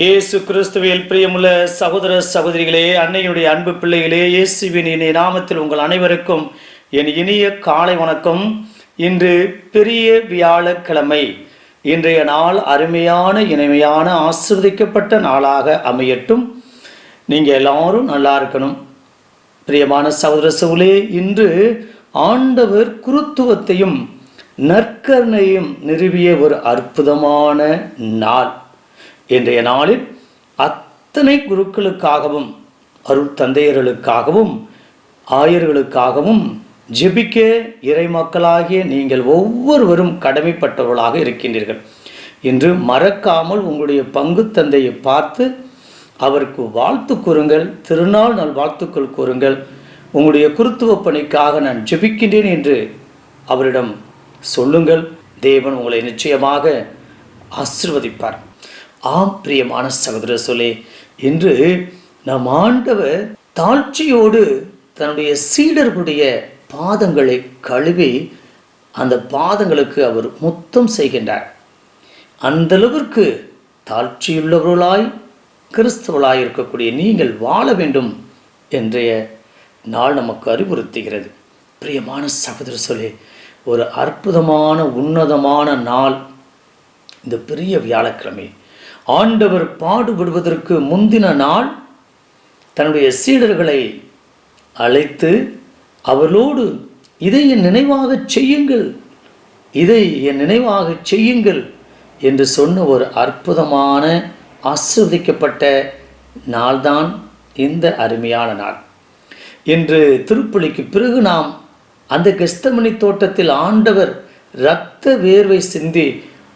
இயேசு கிறிஸ்துவில் பிரியமுள்ள சகோதர சகோதரிகளே அன்னையுடைய அன்பு பிள்ளைகளே இயேசுவின் இனிய நாமத்தில் உங்கள் அனைவருக்கும் என் இனிய காலை வணக்கம். இன்று பெரிய வியாழக்கிழமை. இன்றைய நாள் அருமையான இனிமையான ஆசிர்வதிக்கப்பட்ட நாளாக அமையட்டும். நீங்கள் எல்லாரும் நல்லா இருக்கணும். பிரியமான சகோதர சவுலே இன்று ஆண்டவர் குருத்துவத்தையும் நற்கரணையும் நிறுவிய ஒரு அற்புதமான நாள். இன்றைய நாளில் அத்தனை குருக்களுக்காகவும் அருள் தந்தையர்களுக்காகவும் ஆயர்களுக்காகவும் ஜெபிக்க இறை மக்களாகிய நீங்கள் ஒவ்வொருவரும் கடமைப்பட்டவர்களாக இருக்கின்றீர்கள். இன்று மறக்காமல் உங்களுடைய பங்கு தந்தையை பார்த்து அவருக்கு வாழ்த்து கூறுங்கள் திருநாள் நல் வாழ்த்துக்கள் கூறுங்கள். உங்களுடைய குருத்துவ பணிக்காக நான் ஜெபிக்கின்றேன் என்று அவரிடம் சொல்லுங்கள். தேவன் உங்களை நிச்சயமாக ஆசிர்வதிப்பார். ஆம் பிரியமான சகோதர சொல்லே இன்று நம் ஆண்டவர் தாழ்ச்சியோடு தன்னுடைய சீடர்களுடைய பாதங்களை கழுவி அந்த பாதங்களுக்கு அவர் முத்தம் செய்கின்றார். அந்த அளவிற்கு தாழ்ச்சியுள்ளவர்களாய் கிறிஸ்தவர்களாய் இருக்கக்கூடிய நீங்கள் வாழ வேண்டும் என்றைய நாள் நமக்கு அறிவுறுத்துகிறது. பிரியமான சகோதர சொல்லே ஒரு அற்புதமான உன்னதமான நாள் இந்த பெரிய வியாழக்கிழமை. ஆண்டவர் பாடுபடுவதற்கு முந்தின நாள் தன்னுடைய சீடர்களை அழைத்து அவர்களோடு இதை என் நினைவாகச் செய்யுங்கள் இதை என் நினைவாகச் செய்யுங்கள் என்று சொன்ன ஒரு அற்புதமான ஆசிர்வதிக்கப்பட்ட நாள்தான் இந்த அருமையான நாள். இன்று திருப்பலிக்கு பிறகு நாம் அந்த கெஸ்தமணி தோட்டத்தில் ஆண்டவர் இரத்த வேர்வை சிந்தி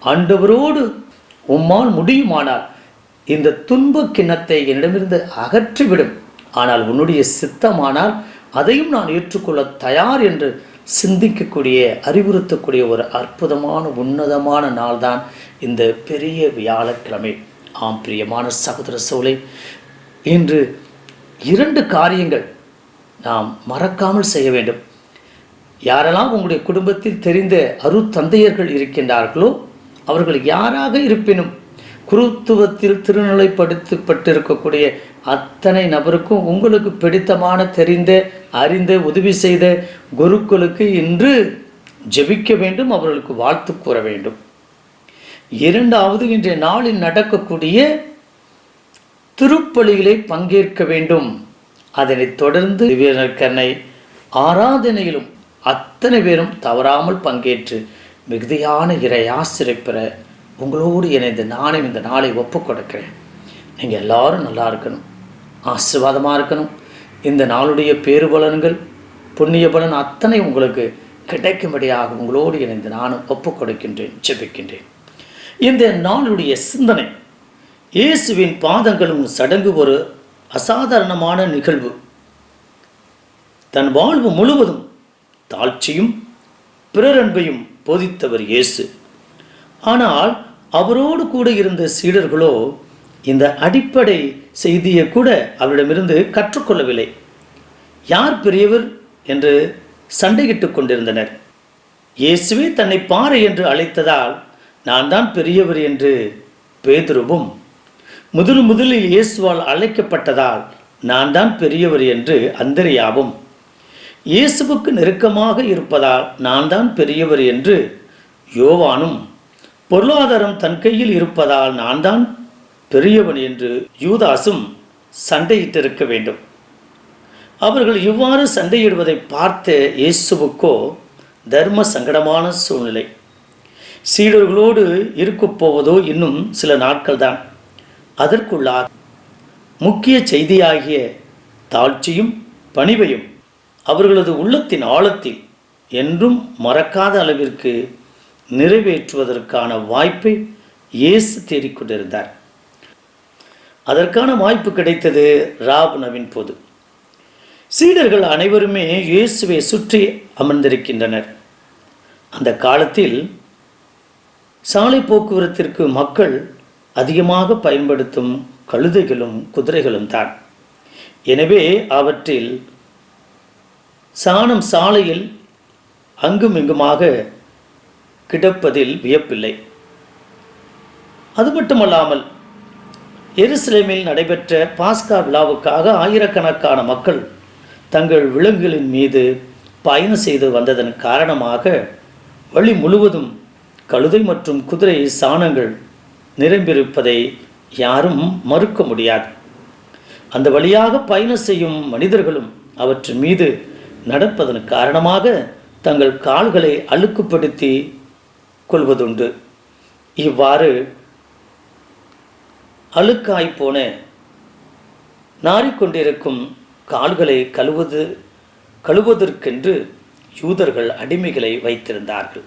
ஆண்டவரோடு உம்மால் முடியுமானால் இந்த துன்ப கிண்ணத்தை என்னிடமிருந்து அகற்றிவிடும். ஆனால் உன்னுடைய சித்தமானால் அதையும் நான் ஏற்றுக்கொள்ள தயார் என்று சிந்திக்கக்கூடிய அறிவுறுத்தக்கூடிய ஒரு அற்புதமான உன்னதமான நாள்தான் இந்த பெரிய வியாழக்கிழமை. ஆம் பிரியமான சகோதர சோலை இன்று இரண்டு காரியங்கள் நாம் மறக்காமல் செய்ய வேண்டும். யாரெல்லாம் உங்களுடைய குடும்பத்தில் தெரிந்த அருத்தந்தையர்கள் இருக்கின்றார்களோ அவர்கள் யாராக இருப்பினும் குருத்துவத்தில் திருநிலைப்படுத்தப்பட்டிருக்கக்கூடிய அத்தனை நபருக்கும் உங்களுக்கு பிடித்தமான தெரிந்த அறிந்த உதவி செய்த குருக்களுக்கு இன்று ஜெபிக்க வேண்டும் அவர்களுக்கு வாழ்த்து கூற வேண்டும். இரண்டாவது இன்றைய நாளில் நடக்கக்கூடிய திருப்பலிகளை பங்கேற்க வேண்டும். அதனைத் தொடர்ந்து வீரர்கனை ஆராதனையிலும் அத்தனை பேரும் தவறாமல் பங்கேற்று மிகுதியான இறை ஆசிரியை உங்களோடு இணைந்து நானும் இந்த நாளை ஒப்புக் கொடுக்கிறேன் நீங்கள் எல்லாரும் நல்லா இருக்கணும். ஆசீர்வாதமாக இருக்கணும். இந்த நாளுடைய பேருபலன்கள் புண்ணிய பலன் அத்தனை உங்களுக்கு கிடைக்கும்படியாக உங்களோடு இணைந்து நானும் ஒப்பு கொடுக்கின்றேன் ஜெபிக்கின்றேன். இந்த நாளுடைய சிந்தனை இயேசுவின் பாதங்களும் சடங்கு ஒரு அசாதாரணமான நிகழ்வு. தன் வாழ்வு முழுவதும் தாழ்ச்சியும் பிறரன்பையும் போதித்தவர் இயேசு. ஆனால் அவரோடு கூட இருந்த சீடர்களோ இந்த அடிப்படை செய்தியை கூட அவரிடமிருந்து கற்றுக்கொள்ளவில்லை. யார் பெரியவர் என்று சண்டையிட்டுக் கொண்டிருந்தனர். இயேசுவே தன்னை பாறை என்று அழைத்ததால் நான் தான் பெரியவர் என்று பேதுருவும் முதல் முதலில் இயேசுவால் அழைக்கப்பட்டதால் நான் தான் பெரியவர் என்று அந்தரியாவும் இயேசுவுக்கு நெருக்கமாக இருப்பதால் நான் தான் பெரியவர் என்று யோவானும் பொருளாதாரம் தன் கையில் இருப்பதால் நான் தான் பெரியவன் என்று யூதாசும் சண்டையிட்டிருக்க வேண்டும். அவர்கள் இவ்வாறு சண்டையிடுவதை பார்த்த இயேசுவுக்கோ தர்ம சங்கடமான சூழ்நிலை. சீடர்களோடு இருக்கப் போவதோ இன்னும் சில நாட்கள் தான் அதற்குள்ளார் முக்கிய செய்தியாகிய தாழ்ச்சியும் பணிவையும் அவர்களது உள்ளத்தின் ஆழத்தில் என்றும் மறக்காத அளவிற்கு நிறைவேற்றுவதற்கான வாய்ப்பை இயேசு தேடிக்கொண்டிருந்தார் அதற்கான வாய்ப்பு கிடைத்தது ராப் நவின் போது. சீடர்கள் அனைவருமே இயேசுவை சுற்றி அமர்ந்திருக்கின்றனர். அந்த காலத்தில் சாலை போக்குவரத்திற்கு மக்கள் அதிகமாக பயன்படுத்தும் கழுதைகளும் குதிரைகளும் தான். எனவே அவற்றில் சாணம் சாலையில் அங்கும் இங்குமாக கிடப்பதில் வியப்பில்லை. அது மட்டுமல்லாமல் எருசலேமில் நடைபெற்ற பாஸ்கா விழாவுக்காக ஆயிரக்கணக்கான மக்கள் தங்கள் விலங்குகளின் மீது பயணம் செய்து வந்ததன் காரணமாக வழி முழுவதும் கழுதை மற்றும் குதிரை சாணங்கள் நிரம்பியிருப்பதை யாரும் மறுக்க முடியாது. அந்த வழியாக பயணம் செய்யும் மனிதர்களும் அவற்றின் மீது நடப்பதன் காரணமாக தங்கள் கால்களை அழுக்குப்படுத்தி கொள்வதுண்டு. இவ்வாறு அழுக்காய்ப்போன நாறிக்கொண்டிருக்கும் கால்களை கழுவது கழுவதற்கென்று யூதர்கள் அடிமைகளை வைத்திருந்தார்கள்.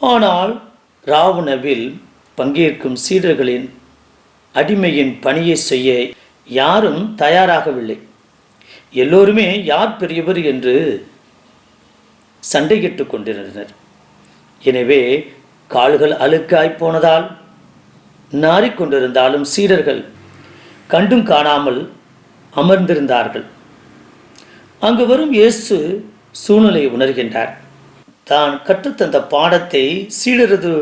ஆனால் ராவணவில் பங்கேற்கும் சீடர்களின் அடிமையின் பணியை செய்ய யாரும் தயாராகவில்லை. எல்லோருமே யார் பெரியவர் என்று சண்டையிட்டு கொண்டிருந்தனர். எனவே கால்கள் அழுக்காய் போனதால் நாறிக்கொண்டிருந்தாலும் சீடர்கள் கண்டும் காணாமல் அமர்ந்திருந்தார்கள். அங்கு வரும் இயேசு சூழ்நிலையை உணர்கின்றார். தான் கற்றுத்தந்த பாடத்தை சீடரது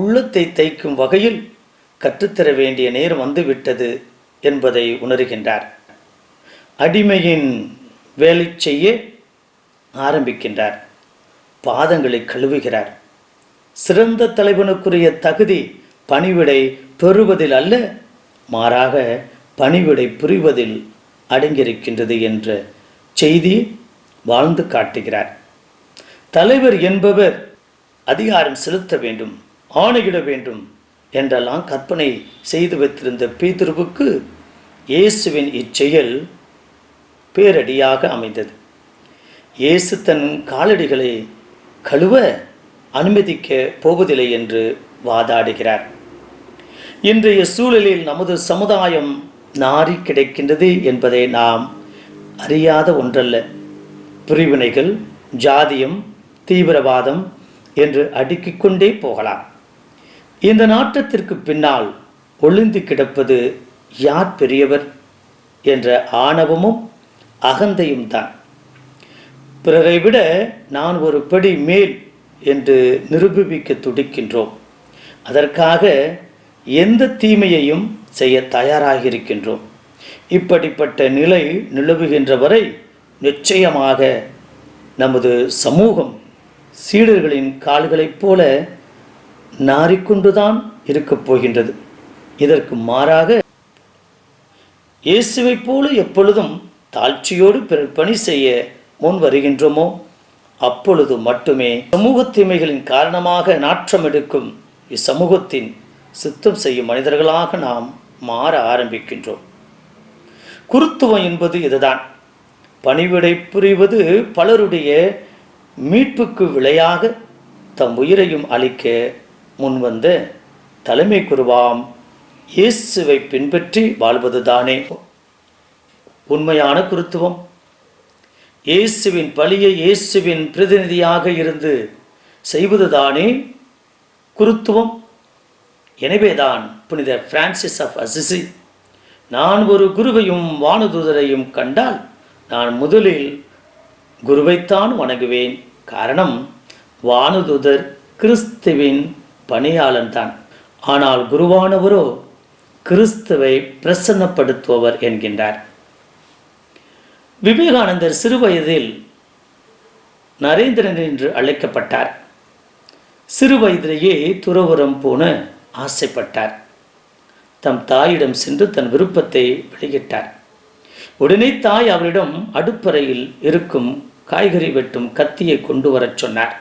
உள்ளத்தை தைக்கும் வகையில் கற்றுத்தர வேண்டிய நேரம் வந்துவிட்டது என்பதை உணர்கின்றார். அடிமையின் வேலை செய்ய ஆரம்பிக்கின்றார். பாதங்களை கழுவுகிறார். சிறந்த தலைவனுக்குரிய தகுதி பணிவிடை பெறுவதில் அல்ல மாறாக பணிவிடை புரிவதில் அடங்கியிருக்கின்றது என்ற செய்தி வாழ்ந்து காட்டுகிறார். தலைவர் என்பவர் அதிகாரம் செலுத்த வேண்டும் ஆணையிட வேண்டும் என்றெல்லாம் கற்பனை செய்து வைத்திருந்த பீதுருவுக்கு இயேசுவின் இச்செயல் பேரடியாக அமைந்தது. இயேசு தன் காலடிகளை கழுவ அனுமதிக்க போவதில்லை என்று வாதாடுகிறார். இன்றைய சூழலில் நமது சமுதாயம் நாரி கிடைக்கின்றது என்பதை நாம் அறியாத ஒன்றல்ல. பிரிவினைகள் ஜாதியம் தீவிரவாதம் என்று அடுக்கிக் கொண்டே போகலாம். இந்த நாட்டத்திற்கு பின்னால் ஒளிந்து கிடப்பது யார் பெரியவர் என்ற ஆணவமும் அகந்தையும் தான். பிறரை விட நான் ஒரு படி மேல் என்று நிரூபிக்க துடிக்கின்றோம். அதற்காக எந்த தீமையையும் செய்ய தயாராக இருக்கின்றோம் இப்படிப்பட்ட நிலை நிலவுகின்ற வரை நிச்சயமாக நமது சமூகம் சீடர்களின் கால்களைப் போல நாறிக்கொண்டுதான் இருக்கப் போகின்றது. இதற்கு மாறாக இயேசுவைப் போல எப்பொழுதும் தாழ்ச்சியோடு பிறர் பணி செய்ய முன் வருகின்றோமோ? அப்பொழுது மட்டுமே சமூக தீமைகளின் காரணமாக நாற்றம் எடுக்கும் இச்சமூகத்தின் சித்தம் செய்யும் மனிதர்களாக நாம் மாற ஆரம்பிக்கின்றோம். குருத்துவம் என்பது இதுதான். பணிவிடை புரிவது பலருடைய மீட்புக்கு விலையாக தம் உயிரையும் அளிக்க முன்வந்த தலைமை குருவாம் இயேசுவை பின்பற்றி வாழ்வதுதானே. உண்மையான குருத்துவம். இயேசுவின் பலியை இயேசுவின் பிரதிநிதியாக இருந்து செய்வதுதானே குருத்துவம். எனவேதான் புனித பிரான்சிஸ் ஆஃப் அசிசி நான் ஒரு குருவையும் வானதூதரையும் கண்டால் நான் முதலில் குருவைத்தான் வணங்குவேன். காரணம் வானதூதர் கிறிஸ்துவின் பணியாளன் தான் ஆனால் குருவானவரோ கிறிஸ்துவை பிரசன்னப்படுத்துபவர் என்கின்றார். விவேகானந்தர் சிறுவயதில் நரேந்திரன் என்று அழைக்கப்பட்டார். சிறு வயதிலேயே துறவரம் போன ஆசைப்பட்டார். தம் தாயிடம் சென்று தன் விருப்பத்தை வெளியிட்டார். உடனே தாய் அவரிடம் அடுப்பறையில் இருக்கும் காய்கறி வெட்டும் கத்தியை கொண்டு வரச் சொன்னார்.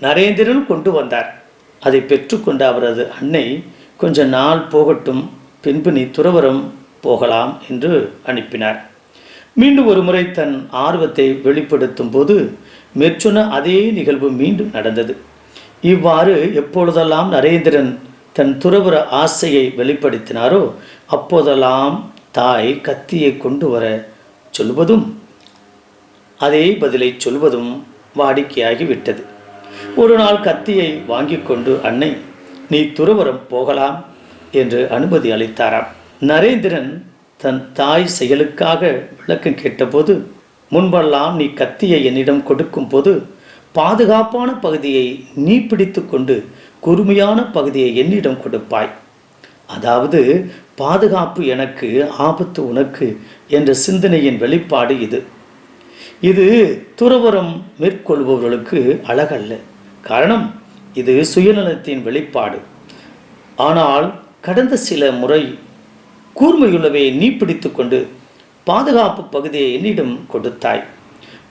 நரேந்திரன் கொண்டு வந்தார். அதை பெற்றுக்கொண்ட அவரது அன்னை கொஞ்ச நாள் போகட்டும் பின்பு நீ துறவரம் போகலாம் என்று அனுப்பினார். மீண்டும் ஒரு முறை தன் ஆர்வத்தை வெளிப்படுத்தும் போது மெர்ச்சுன அதே நிகழ்வு மீண்டும் நடந்தது. இவ்வாறு எப்பொழுதெல்லாம் நரேந்திரன் தன் துறவர ஆசையை வெளிப்படுத்தினாரோ அப்போதெல்லாம் தாய் கத்தியை கொண்டு வர சொல்வதும் அதே பதிலை சொல்வதும் வாடிக்கையாகி விட்டது ஒரு நாள் கத்தியை வாங்கி கொண்டு அன்னை நீ துறவரம் போகலாம் என்று அனுமதி அளித்தாராம். நரேந்திரன் தன் தாய் செயலுக்காக விளக்கம் கேட்டபோது முன்பெல்லாம் நீ கத்தியை என்னிடம் கொடுக்கும் போது பாதுகாப்பான பகுதியை நீ பிடித்து கொண்டு குறுமையான பகுதியை என்னிடம் கொடுப்பாய். அதாவது பாதுகாப்பு எனக்கு ஆபத்து உனக்கு என்ற சிந்தனையின் வெளிப்பாடு இது. இது துறவரம் மேற்கொள்பவர்களுக்கு அழகல்ல. காரணம் இது சுயநலத்தின் வெளிப்பாடு. ஆனால் கடந்த சில முறை கூர்மையுள்ளவை நீ பிடித்து கொண்டு பாதுகாப்பு பகுதியை என்னிடம் கொடுத்தாய்.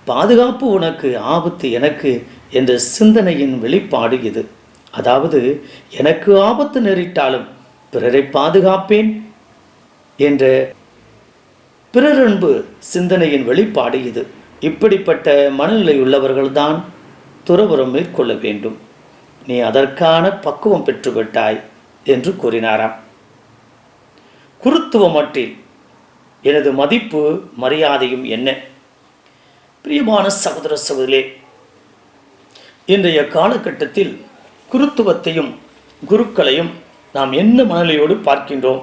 பாதுகாப்பு உனக்கு ஆபத்து எனக்கு என்ற சிந்தனையின் வெளிப்பாடு இது. அதாவது எனக்கு ஆபத்து நேரிட்டாலும் பிறரை பாதுகாப்பேன் என்ற பிறரன்பு சிந்தனையின் வெளிப்பாடு இது. இப்படிப்பட்ட மனநிலை உள்ளவர்கள்தான் துறவரம் மேற்கொள்ள வேண்டும். நீ அதற்கான பக்குவம் பெற்றுவிட்டாய் என்று கூறினாராம். குருத்துவம் மட்டில் எனது மதிப்பு மரியாதையும் என்ன? பிரியமான சகோதர சகோதரே இன்றைய காலகட்டத்தில் குருத்துவத்தையும் குருக்களையும் நாம் என்ன மனநிலையோடு பார்க்கின்றோம்?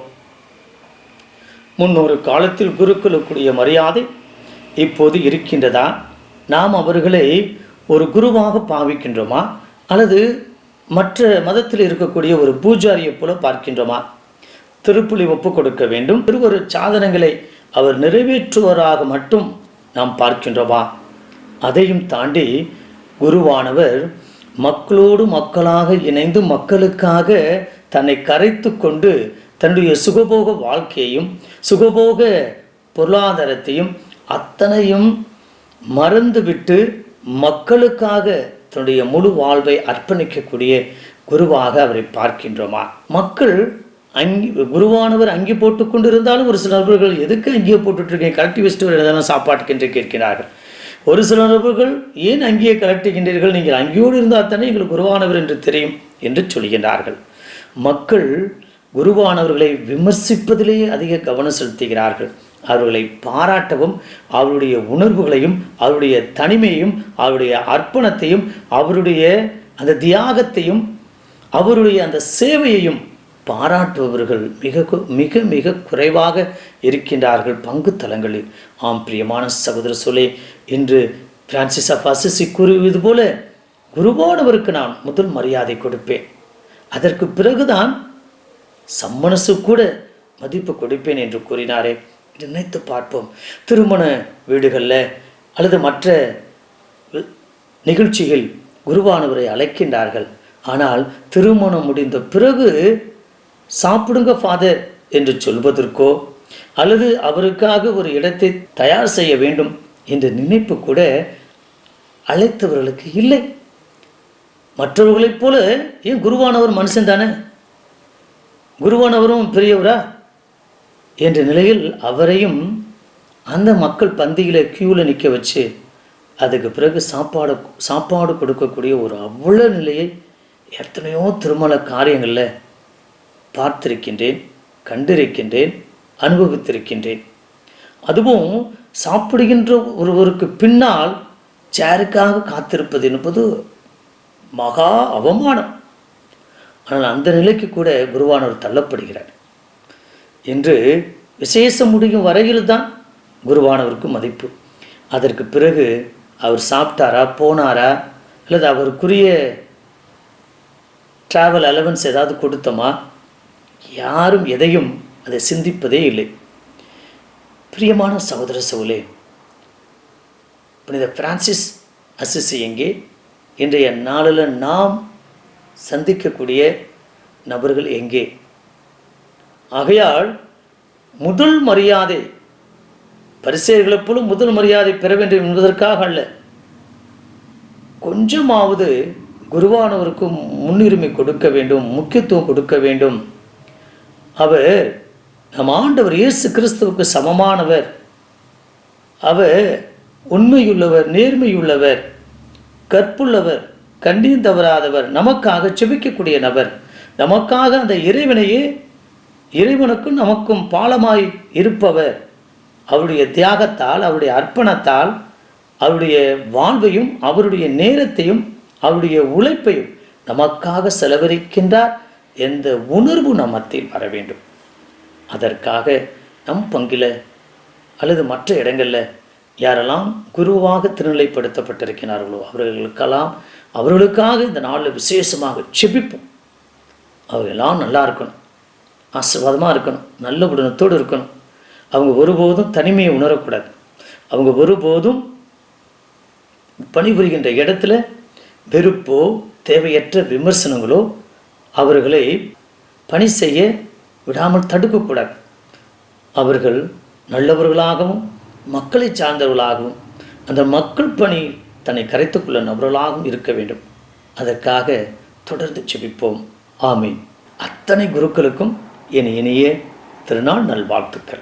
முன்னொரு காலத்தில் குருக்களுக்குரிய மரியாதை இப்போது இருக்கின்றதா? நாம் அவர்களை ஒரு குருவாக பாவிக்கின்றோமா? அல்லது மற்ற மதத்தில் இருக்கக்கூடிய ஒரு பூஜாரியைப் போல பார்க்கின்றோமா? திருப்புலி ஒப்பு கொடுக்க வேண்டும். திருவரு சாதனங்களை அவர் நிறைவேற்றுவராக மட்டும் நாம் பார்க்கின்றவா அதையும் தாண்டி குருவானவர் மக்களோடு மக்களாக இணைந்து மக்களுக்காக தன்னை கரைத்து கொண்டு தன்னுடைய சுகபோக வாழ்க்கையையும் சுகபோக பொருளாதாரத்தையும் அத்தனையும் மறந்துவிட்டு மக்களுக்காக தன்னுடைய முழு வாழ்வை அர்ப்பணிக்கக்கூடிய குருவாக அவரை பார்க்கின்றோமா? மக்கள் அங்கி குருவானவர் அங்கே போட்டு கொண்டிருந்தாலும் ஒரு சில நபர்கள் எதுக்கு அங்கேயே போட்டுட்ருக்கீங்க? கலட்டி வச்சுட்டு ஒரு சாப்பாட்டுக்கு என்று கேட்கிறார்கள். ஒரு சில நபர்கள் ஏன் அங்கேயே கலட்டுகின்றீர்கள் நீங்கள் அங்கேயோடு இருந்தால் தானே எங்களுக்கு குருவானவர் என்று தெரியும் என்று சொல்கின்றார்கள். மக்கள் குருவானவர்களை விமர்சிப்பதிலேயே அதிக கவனம் செலுத்துகிறார்கள். அவர்களை பாராட்டவும் அவருடைய உணர்வுகளையும் அவருடைய தனிமையையும் அவருடைய அர்ப்பணத்தையும் அவருடைய அந்த தியாகத்தையும் அவருடைய அந்த சேவையையும் பாராட்டுபவர்கள் மிக மிக மிக குறைவாக இருக்கின்றார்கள் பங்கு தலங்களில் ஆம் பிரியமான சகோதர சொல்லே இன்று பிரான்சிஸ் ஆஃப் அசிசி கூறுவது போல குருவானவருக்கு நான் முதல் மரியாதை கொடுப்பேன். அதற்கு பிறகுதான் சம்மனசு கூட மதிப்பு கொடுப்பேன் என்று கூறினாரே. நினைத்து பார்ப்போம். திருமண வீடுகளில் அல்லது மற்ற நிகழ்ச்சியில் குருவானவரை அழைக்கின்றார்கள். ஆனால் திருமணம் முடிந்த பிறகு சாப்பிடுங்க ஃபாதர் என்று சொல்வதற்கோ அல்லது அவருக்காக ஒரு இடத்தை தயார் செய்ய வேண்டும் என்ற நினைப்பு கூட அழைத்தவர்களுக்கு இல்லை. மற்றவர்களைப் போல ஏன் குருவானவர் மனுஷன் தானே? குருவானவரும் பெரியவரா? என்ற நிலையில் அவரையும் அந்த மக்கள் பந்தியில் கியூவில் நிற்க வச்சு அதுக்கு பிறகு சாப்பாடு சாப்பாடு கொடுக்கக்கூடிய ஒரு அவ்வளோ நிலையை எத்தனையோ திருமண காரியங்களில் பார்த்திருக்கின்றேன் கண்டிருக்கின்றேன் அனுபவித்திருக்கின்றேன். அதுவும் சாப்பிடுகின்ற ஒருவருக்கு பின்னால் சேருக்காக காத்திருப்பது என்பது மகா அவமானம். ஆனால் அந்த நிலைக்கு கூட குருவானவர் தள்ளப்படுகிறார். என்று விசேஷம் முடியும் வரையில் தான் குருவானவருக்கு மதிப்பு. அதற்கு பிறகு அவர் சாப்பிட்டாரா போனாரா அல்லது அவருக்குரிய ட்ராவல் அலவன்ஸ் ஏதாவது கொடுத்தோமா? யாரும் எதையும் அதை சிந்திப்பதே இல்லை. பிரியமான சகோதர சவுலே புனித பிரான்சிஸ் அசிசி எங்கே? இன்றைய நாளில் நாம் சந்திக்கக்கூடிய நபர்கள் எங்கே? ஆகையால் முதல் மரியாதை பரிசெயர்களைப் போலும் முதல் மரியாதை பெற வேண்டும் என்பதற்காக அல்ல. கொஞ்சமாவது குருவானவருக்கு முன்னுரிமை கொடுக்க வேண்டும் முக்கியத்துவம் கொடுக்க வேண்டும். அவர் நம் ஆண்டவர் இயேசு கிறிஸ்துவுக்கு சமமானவர். அவர் உண்மையுள்ளவர் நேர்மையுள்ளவர் கற்புள்ளவர் கண்ணியம் தவறாதவர் நமக்காக செபிக்கக்கூடிய நபர். நமக்காக அந்த இறைவனையே இறைவனுக்கும் நமக்கும் பாலமாய் இருப்பவர். அவருடைய தியாகத்தால் அவருடைய அர்ப்பணத்தால் அவருடைய வாழ்வையும் அவருடைய நேரத்தையும் அவருடைய உழைப்பையும் நமக்காக செலவழிக்கின்றார். எந்த உணர்வு நம் வர வேண்டும். அதற்காக நம் பங்கில் அல்லது மற்ற இடங்களில் யாரெல்லாம் குருவாக திருநிலைப்படுத்தப்பட்டிருக்கிறார்களோ அவர்களுக்கெல்லாம் அவர்களுக்காக இந்த நாளில் விசேஷமாக செபிப்போம். அவர்களெல்லாம் நல்லா இருக்கணும். ஆசீர்வாதமாக இருக்கணும். நல்ல குடும்பத்தோடு இருக்கணும். அவங்க ஒருபோதும் தனிமையை உணரக்கூடாது. அவங்க ஒருபோதும் பணிபுரிகின்ற இடத்துல வெறுப்போ தேவையற்ற விமர்சனங்களோ அவர்களை பணி செய்ய விடாமல் தடுக்கக்கூடாது. அவர்கள் நல்லவர்களாகவும் மக்களை சார்ந்தவர்களாகவும் அந்த மக்கள் பணி தன்னை கரைத்துக்கொள்ள நபர்களாகவும் இருக்க வேண்டும். அதற்காக தொடர்ந்து செபிப்போம் ஆமை அத்தனை குருக்களுக்கும் என் இனிய திருநாள் நல்வாழ்த்துக்கள்.